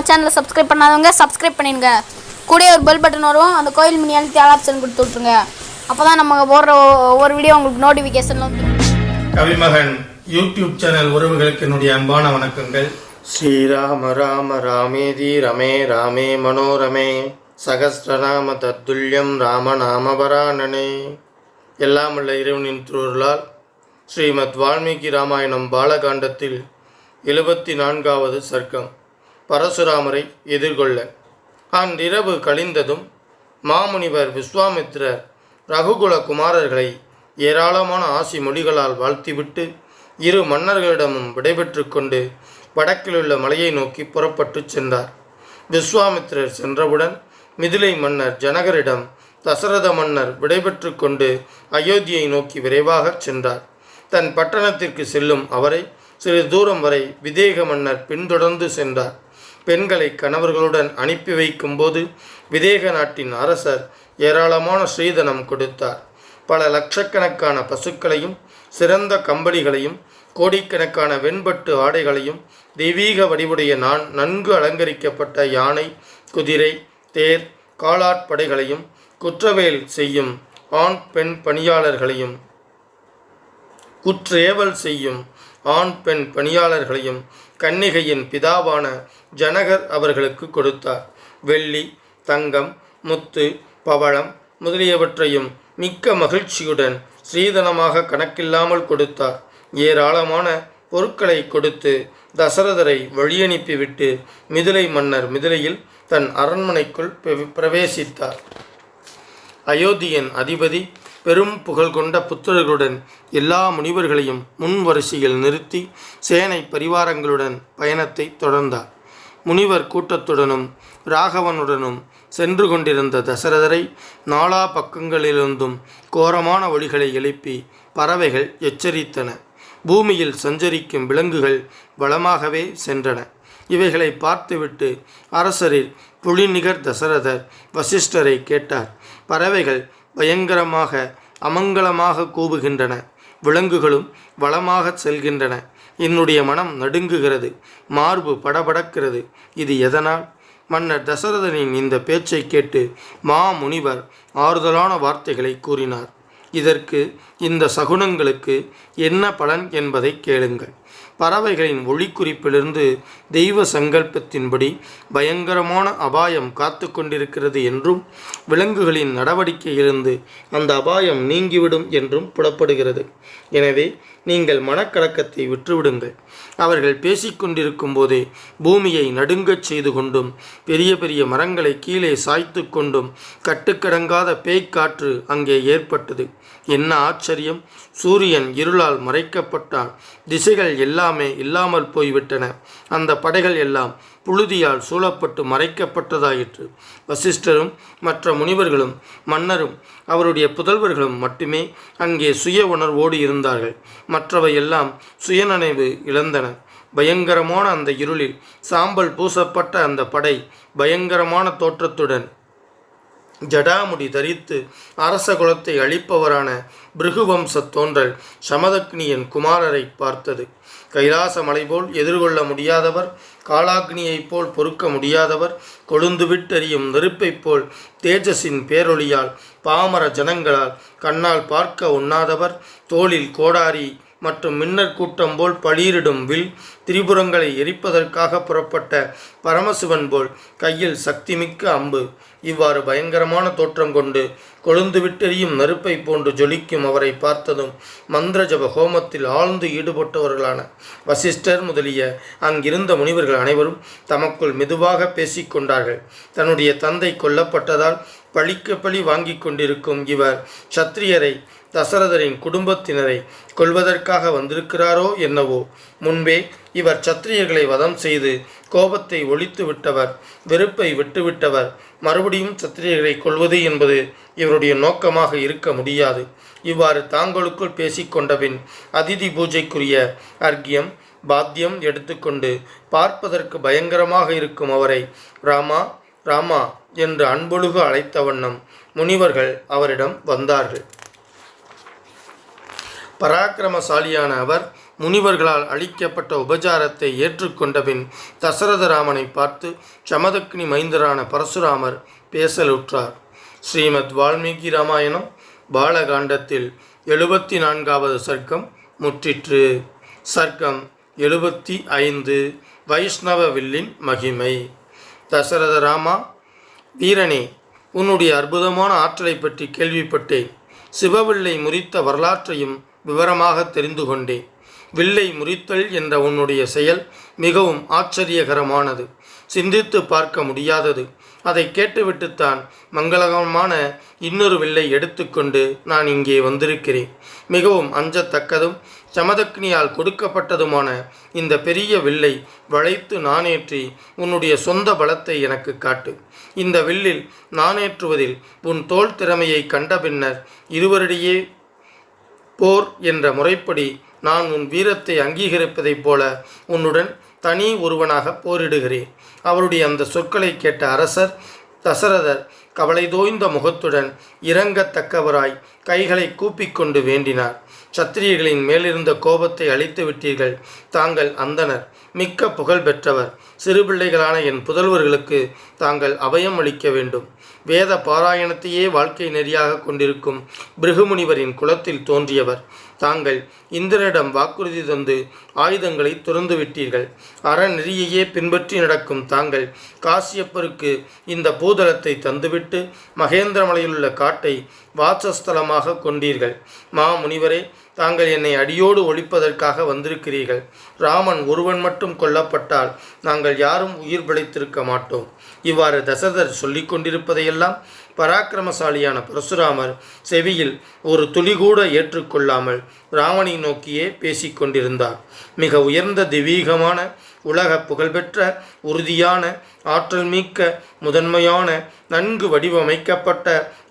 நம்ம சேனலை சப்ஸ்கிரைப் பண்ணாதவங்க சப்ஸ்கிரைப் பண்ணிடுங்க. கூடயே ஒரு பெல் பட்டன் வரும். அந்த கோயில் மினி அழுத்தி ஆல் ஆப்ஷன் கொடுத்து விட்ருங்க அப்போ தான் நம்ம போடுற ஒவ்வொரு வீடியோ உங்களுக்கு நோட்டிஃபிகேஷன் வந்துடும் கவிமகன் யூடியூப் சேனல் உறவுகளுக்கு என்னுடைய அன்பான வணக்கங்கள். ஸ்ரீராம ராம ராமேதி ரமே ராமே மனோரமே. சகஸ்ரநாம தத்துல்யம் ராமநாமபராணனே. எல்லாம் உள்ள இறைவனின் திருவருளால் ஸ்ரீமத் வால்மீகி ராமாயணம் பாலகாண்டத்தில் எழுபத்தி நான்காவது சர்க்கம். பரசுராமரை எதிர்கொள்ள. அன்றிரவு கழிந்ததும் மாமுனிவர் விஸ்வாமித்ரர் ரகுகுல குமாரர்களை ஏராளமான ஆசி மொழிகளால் வாழ்த்திவிட்டு இரு மன்னர்களிடமும் விடைபெற்று கொண்டு வடக்கிலுள்ள மலையை நோக்கி புறப்பட்டுச் சென்றார். விஸ்வாமித்திரர் சென்றவுடன் மிதிலை மன்னர் ஜனகரிடம் தசரத மன்னர் விடைபெற்று கொண்டு அயோத்தியை நோக்கி விரைவாகச் சென்றார். தன் பட்டணத்திற்கு செல்லும் அவரை சிறு தூரம் வரை விதேக மன்னர் பின்தொடர்ந்து சென்றார். பெண்களை கணவர்களுடன் அனுப்பி வைக்கும்போது விதேக நாட்டின் அரசர் ஏராளமான ஸ்ரீதனம் கொடுத்தார். பல லட்சக்கணக்கான பசுக்களையும் சிறந்த கம்பளிகளையும் கோடிக்கணக்கான வெண்பட்டு ஆடைகளையும் தெய்வீக வடிவுடைய நான் நன்கு அலங்கரிக்கப்பட்ட யானை குதிரை தேர் காலாட்படைகளையும் குற்றவேல் செய்யும் ஆண் பெண் பணியாளர்களையும் குற்றேவல் செய்யும் ஆண் பெண் பணியாளர்களையும் கன்னிகையின் பிதாவான ஜனகர் அவர்களுக்கு கொடுத்தார். வெள்ளி தங்கம் முத்து பவளம் முதலியவற்றையும் மிக்க மகிழ்ச்சியுடன் ஸ்ரீதனமாக கணக்கில்லாமல் கொடுத்தார். ஏராளமான பொருட்களை கொடுத்து தசரதரை வழியனுப்பிவிட்டு மிதிலை மன்னர் மிதிலையில் தன் அரண்மனைக்குள் பிரவேசித்தார். அயோத்தியின் அதிபதி பெரும் புகழ் கொண்ட புத்திரர்களுடன் எல்லா முனிவர்களையும் முன் வரிசையில் நிறுத்தி சேனை பரிவாரங்களுடன் பயணத்தை தொடர்ந்தார். முனிவர் கூட்டத்துடனும் ராகவனுடனும் சென்று கொண்டிருந்த தசரதரை நாலா பக்கங்களிலிருந்தும் கோரமான ஒளிகளை எழுப்பி பறவைகள் எச்சரித்தன. பூமியில் சஞ்சரிக்கும் விலங்குகள் வளமாகவே சென்றன. இவைகளை பார்த்துவிட்டு அரசரில் புலிநிகர் தசரதர் வசிஷ்டரை கேட்டார். பறவைகள் பயங்கரமாக அமங்கலமாக கூவுகின்றன. விலங்குகளும் வளமாக செல்கின்றன. என்னுடைய மனம் நடுங்குகிறது மார்பு படபடக்கிறது. இது எதனால்? மன்னர் தசரதனின் இந்த பேச்சை கேட்டு மா முனிவர் ஆறுதலான வார்த்தைகளை கூறினார். இதற்கு இந்த சகுனங்களுக்கு என்ன பலன் என்பதை கேளுங்கள். பறவைகளின் ஒளிக்குறிப்பிலிருந்து தெய்வ சங்கல்பத்தின்படி பயங்கரமான அபாயம் காத்து கொண்டிருக்கிறது என்றும் விலங்குகளின் நடவடிக்கையிலிருந்து அந்த அபாயம் நீங்கிவிடும் என்றும் புலப்படுகிறது. எனவே நீங்கள் மனக்கலக்கத்தை விற்றுவிடுங்கள் அவர்கள் பேசிக்கொண்டிருக்கும் போதே பூமியை நடுங்கச் செய்து கொண்டும் பெரிய பெரிய மரங்களை கீழே சாய்த்து கொண்டும் கட்டுக்கடங்காத பேய்க்காற்று அங்கே ஏற்பட்டது. என்ன ஆச்சரியம்? சூரியன் இருளால் மறைக்கப்பட்டான். திசைகள் எல்லாமே இல்லாமல் போய்விட்டன. அந்த படைகள் எல்லாம் புழுதியால் சூழப்பட்டு மறைக்கப்பட்டதாயிற்று. வசிஷ்டரும் மற்ற முனிவர்களும் மன்னரும் அவருடைய புதல்வர்களும் மட்டுமே அங்கே சுய உணர்வோடு இருந்தார்கள். மற்றவை எல்லாம் சுயநனைவு இழந்தன. பயங்கரமான அந்த இருளில் சாம்பல் பூசப்பட்ட அந்த படை பயங்கரமான தோற்றத்துடன் ஜடாமுடி தரித்து அரச குலத்தை அழிப்பவரான பிருகுவம்ச தோன்றல் சமதக்னியின் குமாரரை பார்த்தது. கைலாச மலை போல் எதிர்கொள்ள முடியாதவர் காலாக்னியைப் போல் பொறுக்க முடியாதவர் கொழுந்து விட்டெறியும் நெருப்பைப் போல் தேஜஸின் பேரொளியால் பாமர ஜனங்களால் கண்ணால் பார்க்க உண்ணாதவர் தோளில் கோடாரி மற்றும் மின்னர் கூட்டம் போல் பளிரிடும் வில் திரிபுரங்களை எரிப்பதற்காக புறப்பட்ட பரமசிவன் போல் கையில் சக்திமிக்க அம்பு. இவ்வாறு பயங்கரமான தோற்றம் கொண்டு கொழுந்து விட்டெறியும் நெருப்பை போன்று ஜொலிக்கும் அவரை பார்த்ததும் மந்திரஜப ஹோமத்தில் ஆழ்ந்து ஈடுபட்டவர்களான வசிஷ்டர் முதலிய அங்கிருந்த முனிவர்கள் அனைவரும் தமக்குள் மெதுவாக பேசிக்கொண்டார்கள் தன்னுடைய தந்தை கொல்லப்பட்டதால் பழிக்க பழி வாங்கிக் கொண்டிருக்கும் இவர் சத்திரியரை தசரதரின் குடும்பத்தினரை கொல்வதற்காக வந்திருக்கிறாரோ என்னவோ. முன்பே இவர் சத்திரியர்களை வதம் செய்து கோபத்தை ஒழித்து விட்டவர் வெறுப்பை விட்டுவிட்டவர் மறுபடியும் சத்திரியர்களை கொள்வது என்பது இவருடைய நோக்கமாக இருக்க முடியாது. இவ்வாறு தாங்களுக்குள் பேசிக்கொண்டபின் அதிதி பூஜைக்குரிய அர்க்கியம் பாத்தியம் எடுத்துக்கொண்டு பார்ப்பதற்கு பயங்கரமாக இருக்கும் அவரை ராமா ராமா என்று அன்பொழுகு அழைத்த வண்ணம் முனிவர்கள் அவரிடம் வந்தார்கள். பராக்கிரமசாலியான அவர் முனிவர்களால் அளிக்கப்பட்ட உபச்சாரத்தை ஏற்றுக்கொண்டபின் தசரதராமனை பார்த்து சமதக்னி மைந்தரான பரசுராமர் பேசலுற்றார். ஸ்ரீமத் வால்மீகி ராமாயணம் பாலகாண்டத்தில் எழுபத்தி நான்காவது சர்க்கம் முற்றிற்று. சர்க்கம் எழுபத்தி ஐந்து வைஷ்ணவ வில்லின் மகிமை. தசரத ராமா வீரனே உன்னுடைய அற்புதமான ஆற்றலை பற்றி கேள்விப்பட்டேன். சிவவில்லை முறித்த வரலாற்றையும் விவரமாக தெரிந்து கொண்டேன். வில்லை முறித்தல் என்ற உன்னுடைய செயல் மிகவும் ஆச்சரியகரமானது. சிந்தித்து பார்க்க முடியாதது. அதை கேட்டுவிட்டுத்தான் மங்களகரமான இன்னொரு வில்லை எடுத்துக்கொண்டு நான் இங்கே வந்திருக்கிறேன். மிகவும் அஞ்சத்தக்கதும் சமதக்னியால் கொடுக்கப்பட்டதுமான இந்த பெரிய வில்லை வளைத்து நானேற்றி உன்னுடைய சொந்த பலத்தை எனக்கு காட்டு. இந்த வில்லில் நானேற்றுவதில் உன் தோல் திறமையை கண்ட பின்னர் இருவரிடையே போர் என்ற முறைப்படி நான் உன் வீரத்தை அங்கீகரிப்பதைப் போல உன்னுடன் தனி ஒருவனாக போரிடுகிறேன். அவருடைய அந்த சொற்களை கேட்ட அரசர் தசரதர் கவலை தோய்ந்த முகத்துடன் இறங்கத்தக்கவராய் கைகளை கூப்பிக்கொண்டு வேண்டினார். சத்திரியர்களின் மேலிருந்த கோபத்தை அழித்து விட்டீர்கள் தாங்கள் அந்தனர் மிக்க புகழ் பெற்றவர். சிறுபிள்ளைகளான என் புதல்வர்களுக்கு தாங்கள் அபயம் அளிக்க வேண்டும். வேத பாராயணத்தையே வாழ்க்கை நெறியாக கொண்டிருக்கும் பிருகுமுனிவரின் குலத்தில் தோன்றியவர். தாங்கள் இந்திரனிடம் வாக்குறுதி தந்து ஆயுதங்களை துறந்து விட்டீர்கள். அறநெறியையே பின்பற்றி நடக்கும் தாங்கள் காசியப்பருக்கு இந்த பூதளத்தை தந்துவிட்டு மகேந்திரமலையிலுள்ள காட்டை வாசஸ்தலமாக கொண்டீர்கள். மாமுனிவரே தாங்கள் என்னை அடியோடு ஒழிப்பதற்காக வந்திருக்கிறீர்கள். ராமன் ஒருவன் மட்டும் கொல்லப்பட்டால் நாங்கள் யாரும் உயிர் பிழைத்திருக்க மாட்டோம். இவ்வாறு தசரதர் சொல்லிக் கொண்டிருப்பதையெல்லாம் பராக்கிரமசாலியான பரசுராமர் செவியில் ஒரு துளிகூட ஏற்றுக்கொள்ளாமல் ராமனை நோக்கியே பேசிக்கொண்டிருந்தார் மிக உயர்ந்த தெய்வீகமான உலக புகழ்பெற்ற உறுதியான ஆற்றல் மிக்க முதன்மையான நன்கு வடிவமைக்கப்பட்ட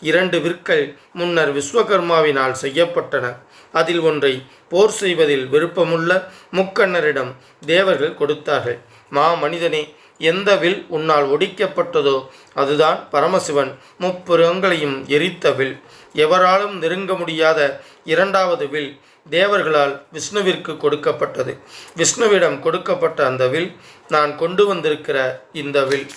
இரண்டு விற்கள் முன்னர் விஸ்வகர்மாவினால் செய்யப்பட்டன. அதில் ஒன்றை போர் செய்வதில் விருப்பமுள்ள முக்கண்ணரிடம் தேவர்கள் கொடுத்தார்கள். மா மனிதனே எந்த வில் உன்னால் ஒடிக்கப்பட்டதோ அதுதான் பரமசிவன். முப்புறங்களையும் எரித்த வில். எவராலும் நெருங்க முடியாத இரண்டாவது வில் தேவர்களால் விஷ்ணுவிற்கு கொடுக்கப்பட்டது. விஷ்ணுவிடம் கொடுக்கப்பட்ட அந்த வில் நான் கொண்டு வந்திருக்கிற இந்த வில்.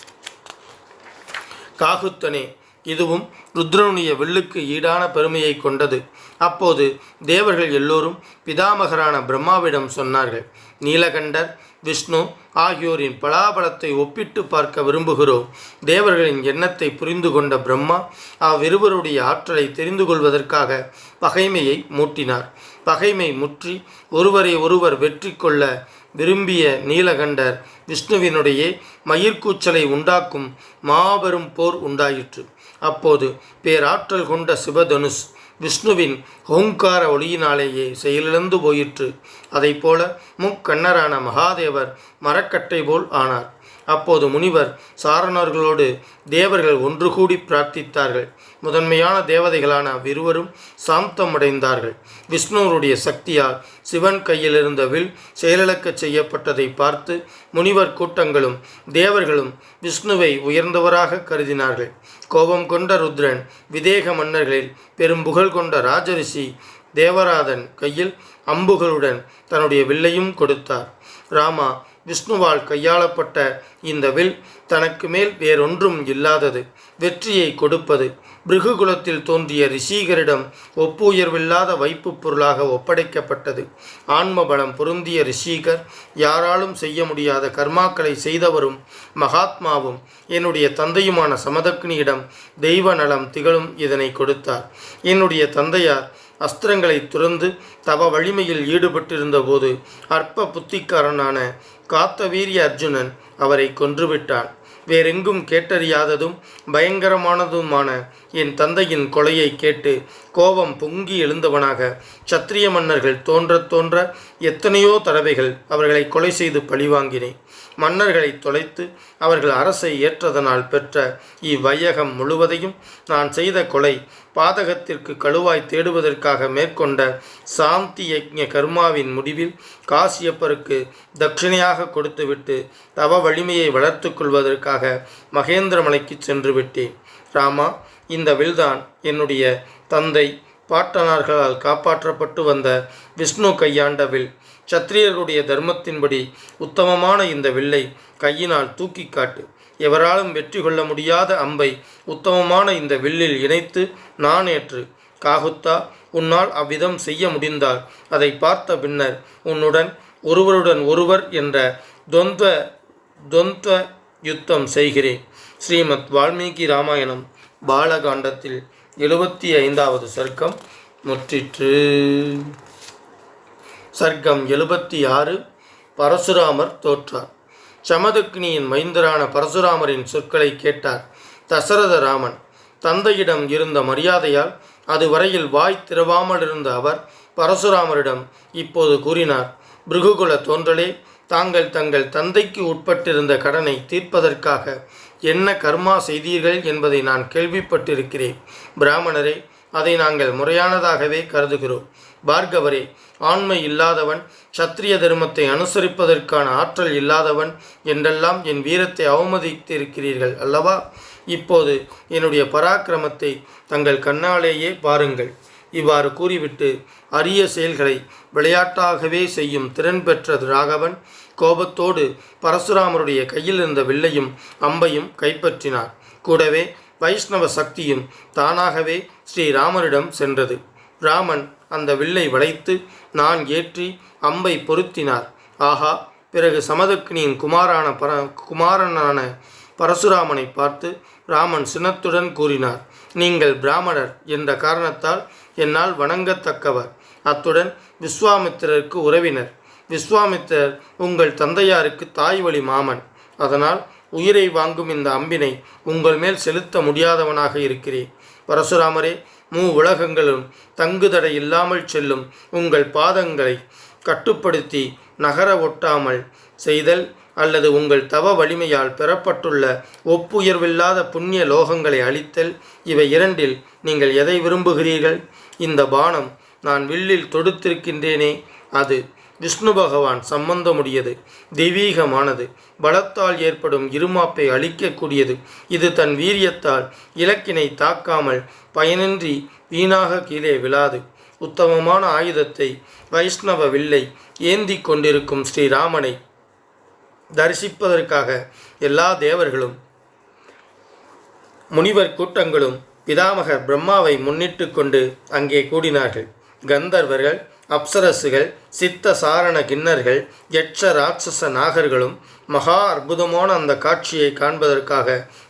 காகுத்தனே இதுவும் ருத்ரனுடைய வில்லுக்கு ஈடான பெருமையை கொண்டது. அப்போது தேவர்கள் எல்லோரும் பிதாமகரான பிரம்மாவிடம் சொன்னார்கள் நீலகண்டர் விஷ்ணு ஆகியோரின் பலாபலத்தை ஒப்பிட்டு பார்க்க விரும்புகிறோம். தேவர்களின் எண்ணத்தை புரிந்து கொண்ட பிரம்மா அவ்விருவருடைய ஆற்றலை தெரிந்து கொள்வதற்காக பகைமையை மூட்டினார். பகைமை முற்றி ஒருவரை ஒருவர் வெற்றி கொள்ள விரும்பிய நீலகண்டர் விஷ்ணுவினுடைய மயிர்கூச்சலை உண்டாக்கும் மாபெரும் போர் உண்டாயிற்று. அப்போது பேராற்றல் கொண்ட சிவதனுஷ் விஷ்ணுவின் ஓங்கார ஒளியினாலேயே செயலிழந்து போயிற்று. அதைப்போல முக்கண்ணரான மகாதேவர் மரக்கட்டை போல் ஆனார். அப்போது முனிவர் சாரணர்களோடு தேவர்கள் ஒன்று கூடி பிரார்த்தித்தார்கள். முதன்மையான தேவதைகளான அவ்விருவரும் சாந்தமடைந்தார்கள். விஷ்ணுவருடைய சக்தியால் சிவன் கையில் இருந்த வில் செயலிழக்கச் செய்யப்பட்டதை பார்த்து முனிவர் கூட்டங்களும் தேவர்களும் விஷ்ணுவை உயர்ந்தவராக கருதினார்கள். கோபம் கொண்ட ருத்ரன் விதேக மன்னர்களில் பெரும் புகழ் கொண்ட ராஜரிஷி தேவராதன் கையில் அம்புகளுடன் தன்னுடைய வில்லையும் கொடுத்தார். ராமா விஷ்ணுவால் கையாளப்பட்ட இந்த வில் தனக்கு மேல் வேறொன்றும் இல்லாதது வெற்றியை கொடுப்பது பிருகுகுலத்தில் தோன்றிய ரிஷிகரிடம் ஒப்புயர்வில்லாத வைப்புப் பொருளாக ஒப்படைக்கப்பட்டது. ஆன்ம பலம் பொருந்திய ரிஷிகர் யாராலும் செய்ய முடியாத கர்மாக்களை செய்தவரும் மகாத்மாவும் என்னுடைய தந்தையுமான சமதக்னியிடம் தெய்வ நலம் திகழும் இதனை கொடுத்தார். என்னுடைய தந்தையார் அஸ்திரங்களை துறந்து தவ வலிமையில் ஈடுபட்டிருந்த போது அற்ப புத்திக்காரனான காத்தவீரிய அர்ஜுனன் அவரை கொன்றுவிட்டான். வேறெங்கும் கேட்டறியாததும் பயங்கரமானதுமான என் தந்தையின் கொலையை கேட்டு கோபம் பொங்கி எழுந்தவனாக சத்திரிய மன்னர்கள் தோன்றத் தோன்ற எத்தனையோ தடவைகள் அவர்களை கொலை செய்து பழிவாங்கினேன். மன்னர்களை தொலைத்து அவர்கள் அரசை ஏற்றதனால் பெற்ற இவ்வையகம் முழுவதையும் நான் செய்த கொலை பாதகத்திற்கு கழுவாய் தேடுவதற்காக மேற்கொண்ட சாந்தி யஜ்ய கர்மாவின் முடிவில் காசியப்பருக்கு தட்சிணையாக கொடுத்துவிட்டு தவ வலிமையை வளர்த்து கொள்வதற்காக மகேந்திரமலைக்கு சென்று விட்டேன் ராமா இந்த வில்தான் என்னுடைய தந்தை பாட்டனார்களால் காப்பாற்றப்பட்டு வந்த விஷ்ணு கையாண்ட வில் சத்திரியர்களுடைய தர்மத்தின்படி உத்தமமான இந்த வில்லை கையினால் தூக்கி காட்டு. எவராலும் வெற்றி கொள்ள முடியாத அம்பை உத்தமமான இந்த வில்லில் இணைத்து நாணேற்று காகுத்தா உன்னால் அவ்விதம் செய்ய முடிந்தால் அதை பார்த்த பின்னர் உன்னுடன் ஒருவருடன் ஒருவர் என்ற தொந்த தொந்த யுத்தம் செய்கிறேன். ஸ்ரீமத் வால்மீகி ராமாயணம் பாலகாண்டத்தில் எழுபத்தி ஐந்தாவது சர்க்கம் முற்றிற்று. சர்க்கம் எழுபத்தி ஆறு பரசுராமர் தோற்றார். சமதக்னியின் மைந்தரான பரசுராமரின் சொற்களை கேட்டார் தசரத ராமன். தந்தையிடம் இருந்த மரியாதையால் அதுவரையில் வாய் திறவாமல் இருந்த அவர் பரசுராமரிடம் இப்போது கூறினார் பிருகுகுல தோன்றலே தாங்கள் தங்கள் தந்தைக்கு உட்பட்டிருந்த கடனை தீர்ப்பதற்காக என்ன கர்மா செய்தீர்கள் என்பதை நான் கேள்விப்பட்டிருக்கிறேன். பிராமணரே அதை நாங்கள் முறையானதாகவே கருதுகிறோம். பார்கவரே ஆண்மை இல்லாதவன் சத்திரிய தர்மத்தை அனுசரிப்பதற்கான ஆற்றல் இல்லாதவன் என்றெல்லாம் என் வீரத்தை அவமதித்திருக்கிறீர்கள் அல்லவா? இப்போது என்னுடைய பராக்கிரமத்தை தங்கள் கண்ணாலேயே பாருங்கள். இவ்வாறு கூறிவிட்டு அரிய செயல்களை விளையாட்டாகவே செய்யும் திறன் பெற்ற ராகவன் கோபத்தோடு பரசுராமருடைய கையில் இருந்த வில்லையும் அம்பையும் கைப்பற்றினார். கூடவே வைஷ்ணவ சக்தியும் தானாகவே ஸ்ரீராமரிடம் சென்றது. ராமன் அந்த வில்லை வளைத்து நான் ஏற்றி அம்பை பொருத்தினார். ஆஹா பிறகு சமதக்னியின் குமாரான பர குமாரனான பரசுராமனை பார்த்து ராமன் சினத்துடன் கூறினார் நீங்கள் பிராமணர் என்ற காரணத்தால் என்னால் வணங்கத்தக்கவர். அத்துடன் விஸ்வாமித்திரருக்கு உறவினர் விஸ்வாமித்திரர் உங்கள் தந்தையாருக்கு தாய் வழி மாமன். அதனால் உயிரை வாங்கும் இந்த அம்பினை உங்கள் மேல் செலுத்த முடியாதவனாக இருக்கிறேன் பரசுராமரே மூ உலகங்களும் தங்குதடை இல்லாமல் செல்லும் உங்கள் பாதங்களை கட்டுப்படுத்தி நகர ஒட்டாமல் செய்தல் அல்லது உங்கள் தவ வலிமையால் பெறப்பட்டுள்ள ஒப்புயர்வில்லாத புண்ணிய லோகங்களை அளித்தல் இவை இரண்டில் நீங்கள் எதை விரும்புகிறீர்கள்? இந்த பானம் நான் வில்லில் தொடுத்திருக்கின்றேனே அது விஷ்ணு பகவான் சம்பந்தமுடையது தெய்வீகமானது பலத்தால் ஏற்படும் இருமாப்பை அழிக்கக்கூடியது. இது தன் வீரியத்தால் இலக்கினை தாக்காமல் பயனின்றி வீணாக கீழே விழாது. உத்தமமான ஆயுதத்தை வைஷ்ணவ வில்லை ஏந்தி கொண்டிருக்கும் ஸ்ரீராமனை தரிசிப்பதற்காக எல்லா தேவர்களும் முனிவர் கூட்டங்களும் பிதாமகர் பிரம்மாவை முன்னிட்டு கொண்டு அங்கே கூடினார்கள். கந்தர்வர்கள் அப்சரசுகள் சித்த சாரண கிண்ணர்கள் யட்ச ராட்சச நாகர்களும் மகா அற்புதமான அந்த காட்சியை காண்பதற்காக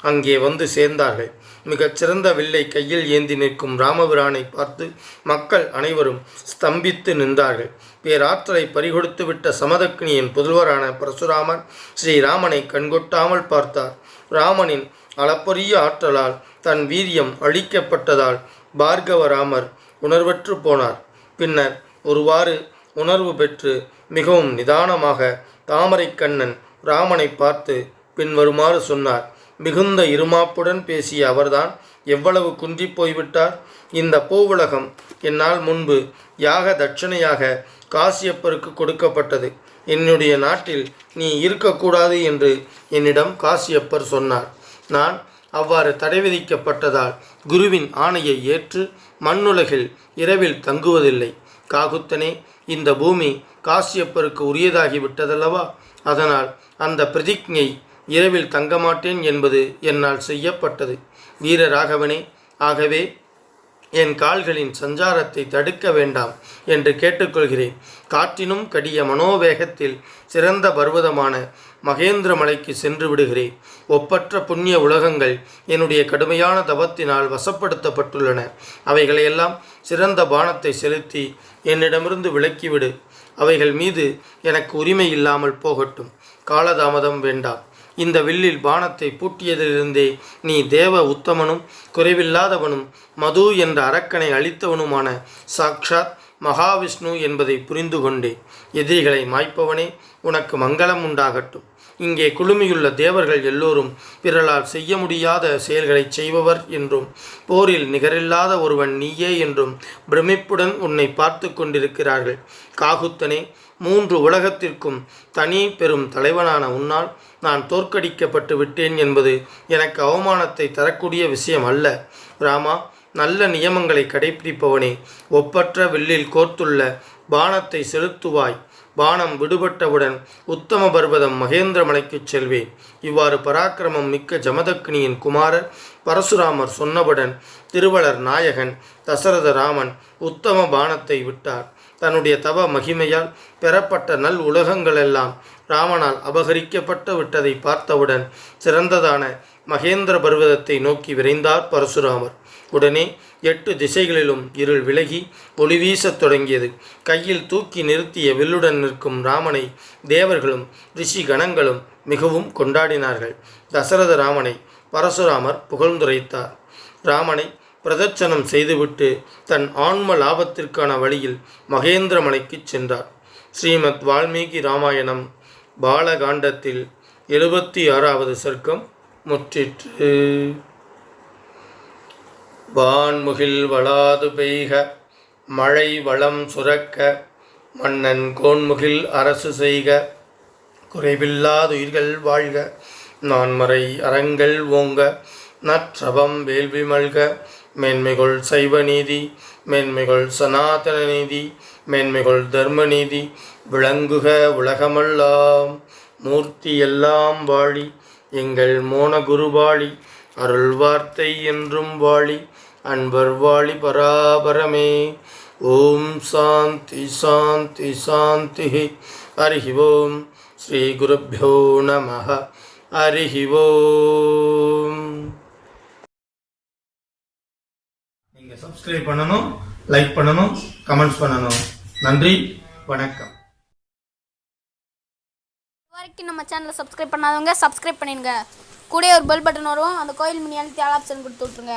அங்கே வந்து சேர்ந்தார்கள். மிகச்சிறந்த வில்லை கையில் ஏந்தி நிற்கும் ராமபிரானை பார்த்து மக்கள் அனைவரும் ஸ்தம்பித்து நின்றார்கள். பேராற்றலை பறிகொடுத்துவிட்ட சமதக்னியின் புதல்வரான பரசுராமர் ஸ்ரீராமனை கண்கொட்டாமல் பார்த்தார். ராமனின் அளப்பரிய ஆற்றலால் தன் வீரியம் அழிக்கப்பட்டதால் பார்கவராமர் உணர்வற்று போனார். பின்னர் ஒருவாறு உணர்வு பெற்று மிகவும் நிதானமாக தாமரைக்கண்ணன் ராமனை பார்த்து பின்வருமாறு சொன்னார். மிகுந்த இருமாப்புடன் பேசிய அவர்தான் எவ்வளவு குன்றி போய்விட்டார்? இந்த பூவுலகம் என்னால் முன்பு யாக தட்சணையாக காசியப்பருக்கு கொடுக்கப்பட்டது. என்னுடைய நாட்டில் நீ இருக்கக்கூடாது என்று என்னிடம் காசியப்பர் சொன்னார். நான் அவ்வாறு தடை விதிக்கப்பட்டதால் குருவின் ஆணையை ஏற்று மண்ணுலகில் இரவில் தங்குவதில்லை. காகுத்தனே இந்த பூமி காசியப்பருக்கு உரியதாகி விட்டதல்லவா அதனால் அந்த பிரதிஜை இரவில் தங்கமாட்டேன் என்பது என்னால் செய்யப்பட்டது. வீரராகவனே ஆகவே என் கால்களின் சஞ்சாரத்தை தடுக்க வேண்டாம் என்று கேட்டுக்கொள்கிறேன். காற்றினும் கடிய மனோவேகத்தில் சிறந்த பர்வதமான மகேந்திர மலைக்கு சென்று விடுகிறேன் ஒப்பற்ற புண்ணிய உலகங்கள் என்னுடைய கடுமையான தவத்தினால் வசப்படுத்தப்பட்டுள்ளன. அவைகளையெல்லாம் சிறந்த பானத்தை செலுத்தி என்னிடமிருந்து விலக்கிவிடு. அவைகள் மீது எனக்கு உரிமை இல்லாமல் போகட்டும். காலதாமதம் வேண்டாம். இந்த வில்லில் பானத்தை பூட்டியதிலிருந்தே நீ தேவ உத்தமனும் குறைவில்லாதவனும் மது என்ற அரக்கனை அளித்தவனுமான சாக்ஷாத் மகாவிஷ்ணு என்பதை புரிந்து கொண்டே எதிரிகளை மாய்ப்பவனே உனக்கு மங்களம் உண்டாகட்டும். இங்கே குழுமியுள்ள தேவர்கள் எல்லோரும் பிறலால் செய்ய முடியாத செயல்களை செய்பவர் என்றும் போரில் நிகரில்லாத ஒருவன் நீயே என்றும் பிரமிப்புடன் உன்னை பார்த்து கொண்டிருக்கிறார்கள். காகுத்தனே மூன்று உலகத்திற்கும் தனி பெரும் தலைவனான உன்னால் நான் தோற்கடிக்கப்பட்டு விட்டேன் என்பது எனக்கு அவமானத்தை தரக்கூடிய விஷயம் அல்ல. ராமா நல்ல நியமங்களை கடைபிடிப்பவனே ஒப்பற்ற வில்லில் கோர்த்துள்ள பானத்தை செலுத்துவாய். பானம் விடுபட்டவுடன் உத்தம பர்வதம் மகேந்திரமலைக்குச் செல்வேன். இவ்வாறு பராக்கிரமம் மிக்க ஜமதக்னியின் குமாரர் பரசுராமர் சொன்னவுடன் திருவளர் நாயகன் தசரத ராமன் உத்தம பானத்தை விட்டார். தன்னுடைய தவ மகிமையால் பெறப்பட்ட நல் உலகங்களெல்லாம் ராமனால் அபகரிக்கப்பட்டு விட்டதை பார்த்தவுடன் சிறந்ததான மகேந்திர பர்வதத்தை நோக்கி விரைந்தார் பரசுராமர். உடனே எட்டு திசைகளிலும் இருள் விலகி ஒளி வீசத் தொடங்கியது. கையில் தூக்கி நிறுத்திய வில்லுடன் நிற்கும் ராமனை தேவர்களும் ரிஷி கணங்களும் மிகவும் கொண்டாடினார்கள். தசரத ராமனை பரசுராமர் புகழ்ந்துரைத்தார். ராமனை பிரதட்சணம் செய்துவிட்டு தன் ஆன்ம லாபத்திற்கான வழியில் மகேந்திரமலைக்கு சென்றார். ஸ்ரீமத் வால்மீகி ராமாயணம் பாலகாண்டத்தில் எழுபத்தி ஆறாவது சர்க்கம் முற்றிற்று. வான்முகில் வளாது பெய்க மழை வளம் சுரக்க மன்னன் கோன்முகில் அரசு செய்க. குறைவில்லாதுயிர்கள் வாழ்க நான்மறை அறங்கள் ஓங்க நற்றபம் வேள்வி மல்க. மேன்மைகொள் சைவ நீதி மேன்மைகொள் சனாதன நீதி மேன்மைகொள் தர்ம நீதி விளங்குக உலகமெல்லாம். மூர்த்தி எல்லாம் வாழி எங்கள் மோன குருவாளி அருள் வார்த்தை என்றும் வாழி. அன்பர் வாழி பராபரமே. ஓம் சாந்தி சாந்தி சாந்தி. ஹரி ஓம். ஸ்ரீ குருப்பியோ நம ஹரி ஓம். நீங்க சப்ஸ்கிரைப் பண்ணணும் லைக் பண்ணணும் கமெண்ட்ஸ் பண்ணணும். நன்றி வணக்கம். வரைக்கும் நம்ம சேனலை சப்ஸ்கிரைப் பண்ணாதவங்க சப்ஸ்கிரைப் பண்ணிடுங்க. கூடயே ஒரு பெல் பட்டன் வரும். அந்த கோயில் மினியால் தேல் ஆப்ஷன் கொடுத்து விட்ருங்க